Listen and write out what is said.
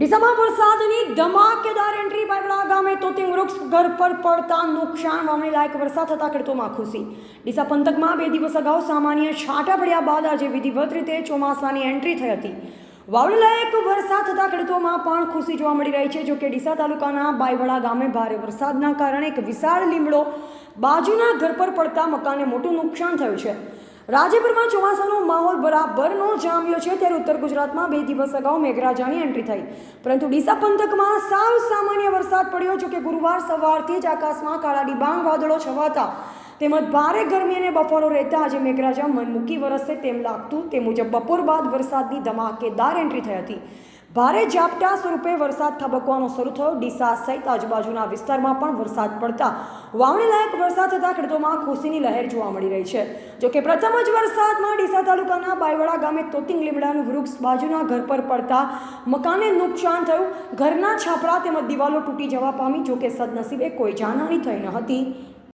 ડીસામાં વરસાદની ધમાકેદાર એન્ટ્રી બાયવડા ગામે તોતિંગ વૃક્ષ ઘર પર પડતા નુકસાન વાવણી લાયક વરસાદ થતા ખેડૂતોમાં ખુશી. ડીસા પંથકમાં બે દિવસ અગાઉ સામાન્ય છાંટા પડ્યા બાદ આજે વિધિવત રીતે ચોમાસાની એન્ટ્રી થઈ હતી. વાવણી લાયક વરસાદ થતાં ખેડૂતોમાં પણ ખુશી જોવા મળી રહી છે, જોકે ડીસા તાલુકાના બાયવડા ગામે ભારે વરસાદના કારણે એક વિશાળ લીમડો બાજુના ઘર પર પડતા મકાને મોટું નુકસાન થયું છે. રાજ્યભરમાં ચોમાસાનો માહોલ બરાબરનો જામ્યો છે ત્યારે ઉત્તર ગુજરાતમાં બે દિવસ અગાઉ મેઘરાજાની એન્ટ્રી થઈ. પરંતુ ડીસા પંથકમાં સાવ સામાન્ય વરસાદ પડ્યો જો કે ગુરુવાર સવારથી જ આકાશમાં કાળા ડિબાંગ વાદળો છવાતા. તેમજ ભારે ગરમી અને બફારો રહેતા આજે મેઘરાજા મનમૂકી વરસે તેમ લાગતું. તે મુજબ બપોર બાદ વરસાદની ધમાકેદાર એન્ટ્રી થઈ હતી. ભારે ઝાપટા સ્વરૂપે વરસાદ થબકવાનો શરૂ થયો. ડીસા સહિત આજુબાજુના વિસ્તારમાં પણ વરસાદ પડતા વાવણી લાયક વરસાદ થતાં ખેડૂતોમાં ખુશીની લહેર જોવા મળી રહી છે. જોકે પ્રથમ જ વરસાદમાં ડીસા તાલુકાના બાયવાડા ગામે તોતિંગ લીમડાનું વૃક્ષ બાજુના ઘર પર પડતા મકાને નુકસાન થયું. ઘરના છાપરા તેમજ દિવાલો તૂટી જવા પામી, જોકે સદનસીબે કોઈ જાનહાની થઈ ન હતી.